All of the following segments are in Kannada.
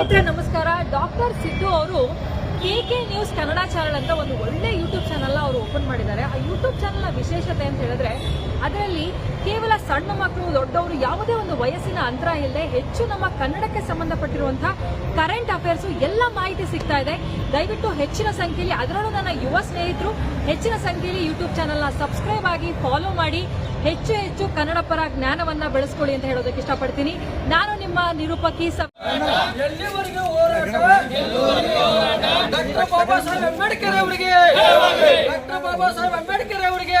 ನಮಸ್ಕಾರ. ಡಾಕ್ಟರ್ ಸಿದ್ದು ಅವರು K K news Kannada channel ಅಂತ ಒಂದು ಒಳ್ಳೆ ಯೂಟ್ಯೂಬ್ ಚಾನಲ್ ಅವರು ಓಪನ್ ಮಾಡಿದ್ದಾರೆ. ಆ ಯೂಟ್ಯೂಬ್ ಚಾನಲ್ನ ವಿಶೇಷತೆ ಅಂತ ಹೇಳಿದ್ರೆ, ಅದರಲ್ಲಿ ಸಣ್ಣ ಮಕ್ಕಳು, ದೊಡ್ಡವರು ಯಾವುದೇ ಒಂದು ವಯಸ್ಸಿನ ಅಂತರ ಇಲ್ಲದೆ ಹೆಚ್ಚು ನಮ್ಮ ಕನ್ನಡಕ್ಕೆ ಸಂಬಂಧಪಟ್ಟಿರುವಂತಹ ಕರೆಂಟ್ ಅಫೇರ್ಸ್ ಎಲ್ಲ ಮಾಹಿತಿ ಸಿಗ್ತಾ ಇದೆ. ದಯವಿಟ್ಟು ಹೆಚ್ಚಿನ ಸಂಖ್ಯೆಯಲ್ಲಿ ಅದರಲ್ಲೂ ನನ್ನ ಯುವ ಸ್ನೇಹಿತರು, ಹೆಚ್ಚಿನ ಸಂಖ್ಯೆಯಲ್ಲಿ ಯೂಟ್ಯೂಬ್ ಚಾನಲ್ನ ಸಬ್ಸ್ಕ್ರೈಬ್ ಆಗಿ ಫಾಲೋ ಮಾಡಿ, ಹೆಚ್ಚು ಹೆಚ್ಚು ಕನ್ನಡ ಪರ ಜ್ಞಾನವನ್ನ ಬೆಳೆಸ್ಕೊಳ್ಳಿ ಅಂತ ಹೇಳೋದಕ್ಕೆ ಇಷ್ಟಪಡ್ತೀನಿ. ನಾನು ನಿಮ್ಮ ನಿರೂಪಕಿ ಡಾಕ್ಟರ್ ಅಂಬೇಡ್ಕರ್ ಅವರಿಗೆ! ಡಾಕ್ಟರ್ ಬಾಬಾ ಸಾಹೇಬ್ ಅಂಬೇಡ್ಕರ್ ಅವರಿಗೆ!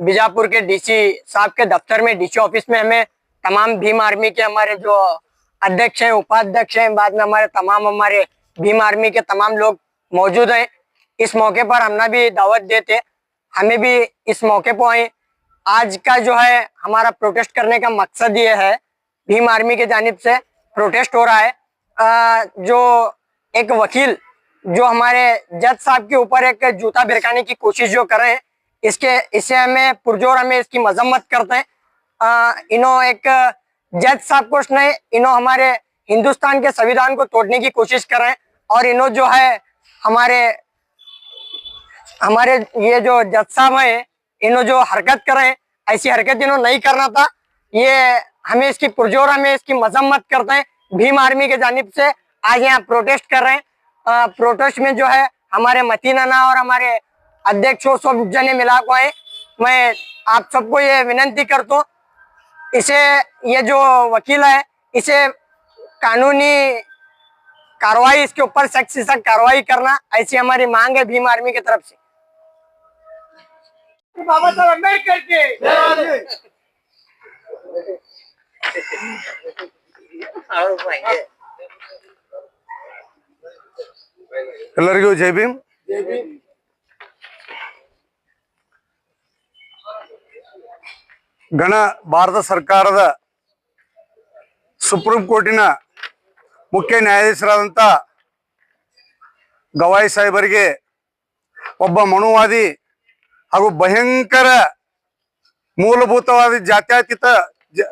बीजापुर के डीसी साहब के दफ्तर में डीसी ऑफ़िस में हमें तमाम भीम आर्मी के हमारे जो अध्यक्ष हैं उपाध्यक्ष हैं बाद में हमारे तमाम हमारे भीम आर्मी के तमाम लोग मौजूद हैं। इस मौके पर हमने भी दावत देते हमें भी इस मौके पर आए। आज का जो है हमारा प्रोटेस्ट करने का मकसद ये है भीम आर्मी के जानब से प्रोटेस्ट हो रहा है। अ, जो एक वकील जो हमारे जज साहब के ऊपर एक जूता भिरकाने की कोशिश जो कर रहे हैं इसके इससे हमें पुरजोर हमें इसकी मजम्मत करते हैं। इन्हों एक जज साहब कुछ नहीं इन्हों हमारे हिंदुस्तान के संविधान को तोड़ने की कोशिश कर रहे हैं और इन्हों जो है, हमारे हमारे ये जो जज साहब हैं इन्हों जो हरकत कर रहे हैं, ऐसी हरकत इन्हों नहीं करना था। ये हमें इसकी पुरजोर, हमें इसकी मजम्मत करते हैं। भीम आर्मी के जानब से आज यहाँ प्रोटेस्ट कर रहे हैं। प्रोटेस्ट में जो है, हमारे मतीन अना और हमारे अध्यक्ष मिला को है मैं आप सबको ये विनंती करता हूँ इसे ये जो वकील है इसे कानूनी कार्रवाई इसके ऊपर सख्त से सख्त कार्रवाई करना ऐसी हमारी मांग है भीम आर्मी की तरफ़ से। बाबा साहब अंबेडकर के। जय भीम। जय भीम। ಗಣ ಭಾರತ ಸರ್ಕಾರದ ಸುಪ್ರೀಂ ಕೋರ್ಟಿನ ಮುಖ್ಯ ನ್ಯಾಯಾಧೀಶರಾದಂಥ ಗವಾಯಿ ಸಾಹೇಬರಿಗೆ ಒಬ್ಬ ಮನುವಾದಿ ಹಾಗೂ ಭಯಂಕರ ಮೂಲಭೂತವಾದ ಜಾತ್ಯತೀತ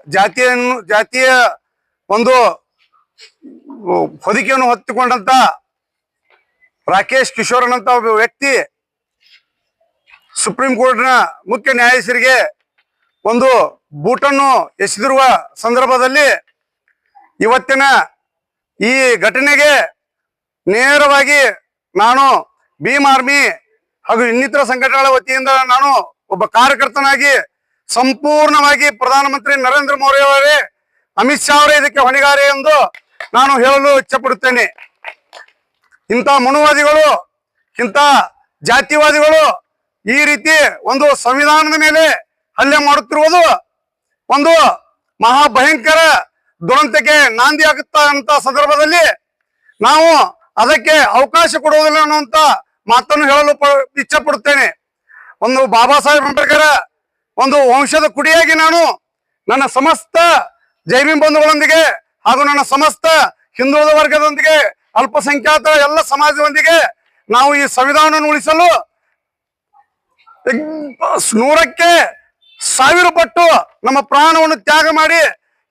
ಜಾತಿಯನ್ನು, ಜಾತಿಯ ಒಂದು ಹೊದಿಕೆಯನ್ನು ಹೊತ್ತುಕೊಂಡಂತ ರಾಕೇಶ್ ಕಿಶೋರ್ ಅಂತ ಒಬ್ಬ ವ್ಯಕ್ತಿ ಸುಪ್ರೀಂ ಕೋರ್ಟ್ನ ಮುಖ್ಯ ನ್ಯಾಯಾಧೀಶರಿಗೆ ಒಂದು ಬೂಟನ್ನು ಎಸೆದಿರುವ ಸಂದರ್ಭದಲ್ಲಿ ಇವತ್ತಿನ ಈ ಘಟನೆಗೆ ನೇರವಾಗಿ ನಾನು ಭೀಮ್ ಆರ್ಮಿ ಹಾಗೂ ಇನ್ನಿತರ ಸಂಘಟನೆಗಳ ವತಿಯಿಂದ ನಾನು ಒಬ್ಬ ಕಾರ್ಯಕರ್ತನಾಗಿ ಸಂಪೂರ್ಣವಾಗಿ ಪ್ರಧಾನಮಂತ್ರಿ ನರೇಂದ್ರ ಮೋದಿ ಅವರೇ, ಅಮಿತ್ ಶಾ ಅವರೇ ಇದಕ್ಕೆ ಹೊಣೆಗಾರೆ ಎಂದು ನಾನು ಹೇಳಲು ಇಚ್ಛಪಡುತ್ತೇನೆ. ಇಂಥ ಮನುವಾದಿಗಳು, ಇಂಥ ಜಾತಿವಾದಿಗಳು ಈ ರೀತಿ ಒಂದು ಸಂವಿಧಾನದ ಮೇಲೆ ಹಲ್ಲೆ ಮಾಡುತ್ತಿರುವುದು ಒಂದು ಮಹಾ ಭಯಂಕರ ದುರಂತಕ್ಕೆ ನಾಂದಿ ಆಗುತ್ತಾ ಸಂದರ್ಭದಲ್ಲಿ ನಾವು ಅದಕ್ಕೆ ಅವಕಾಶ ಕೊಡುವುದಿಲ್ಲ ಅನ್ನುವಂತ ಮಾತನ್ನು ಹೇಳಲು ಇಚ್ಛೆ ಪಡುತ್ತೇನೆ ಒಂದು ಬಾಬಾ ಸಾಹೇಬ್ ಅಂಬೇಡ್ಕರ್ ಒಂದು ವಂಶದ ಕುಡಿಯಾಗಿ ನಾನು ನನ್ನ ಸಮಸ್ತ ಜೈವಿನ್ ಬಂಧುಗಳೊಂದಿಗೆ ಹಾಗೂ ನನ್ನ ಸಮಸ್ತ ಹಿಂದುಳಿದ ವರ್ಗದೊಂದಿಗೆ ಅಲ್ಪಸಂಖ್ಯಾತ ಎಲ್ಲ ಸಮಾಜದೊಂದಿಗೆ ನಾವು ಈ ಸಂವಿಧಾನವನ್ನು ಉಳಿಸಲು ನೂರಕ್ಕೆ ಸಾವಿರ ಪಟ್ಟು ನಮ್ಮ ಪ್ರಾಣವನ್ನು ತ್ಯಾಗ ಮಾಡಿ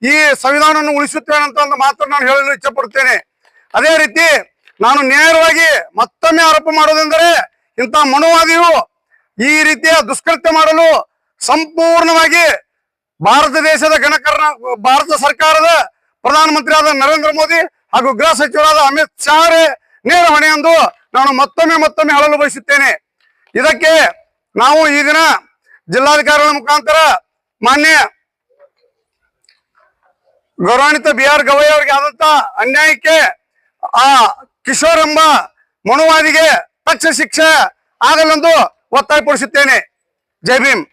ಈ ಸಂವಿಧಾನವನ್ನು ಉಳಿಸುತ್ತೇನೆ ಅಂತ ಒಂದು ಮಾತ್ರ ನಾನು ಹೇಳಲು ಇಚ್ಛೆ ಪಡ್ತೇನೆ ಅದೇ ರೀತಿ ನಾನು ನೇರವಾಗಿ ಮತ್ತೊಮ್ಮೆ ಆರೋಪ ಮಾಡೋದೆಂದರೆ ಇಂಥ ಮನುವಾದಿಯು ಈ ರೀತಿಯ ದುಷ್ಕೃತ್ಯ ಮಾಡಲು ಸಂಪೂರ್ಣವಾಗಿ ಭಾರತ ದೇಶದ ಗಣಕರ್ಣ ಭಾರತ ಸರ್ಕಾರದ ಪ್ರಧಾನಮಂತ್ರಿಯಾದ ನರೇಂದ್ರ ಮೋದಿ ಹಾಗೂ ಗೃಹ ಸಚಿವರಾದ ಅಮಿತ್ ಶಾ ಅವರೇ ನೇರ ಹೊಣೆ ಎಂದು ನಾನು ಮತ್ತೊಮ್ಮೆ ಮತ್ತೊಮ್ಮೆ ಹೇಳಲು ಬಯಸುತ್ತೇನೆ. ಇದಕ್ಕೆ ನಾವು ಈ ದಿನ ಜಿಲ್ಲಾಧಿಕಾರಿಗಳ ಮುಖಾಂತರ ಮಾನ್ಯ ಗೌರವಾನ್ವಿತ ಬಿ ಆರ್ ಗವೈ ಅವರಿಗೆ ಆದಂತ ಅನ್ಯಾಯಕ್ಕೆ ಆ ಕಿಶೋರ್ ಎಂಬ ಮನುವಾದಿಗೆ ಪಕ್ಷ ಶಿಕ್ಷೆ ಆಗಲೆಂದು ಒತ್ತಾಯಪಡಿಸುತ್ತೇನೆ. ಜೈ ಭೀಮ್.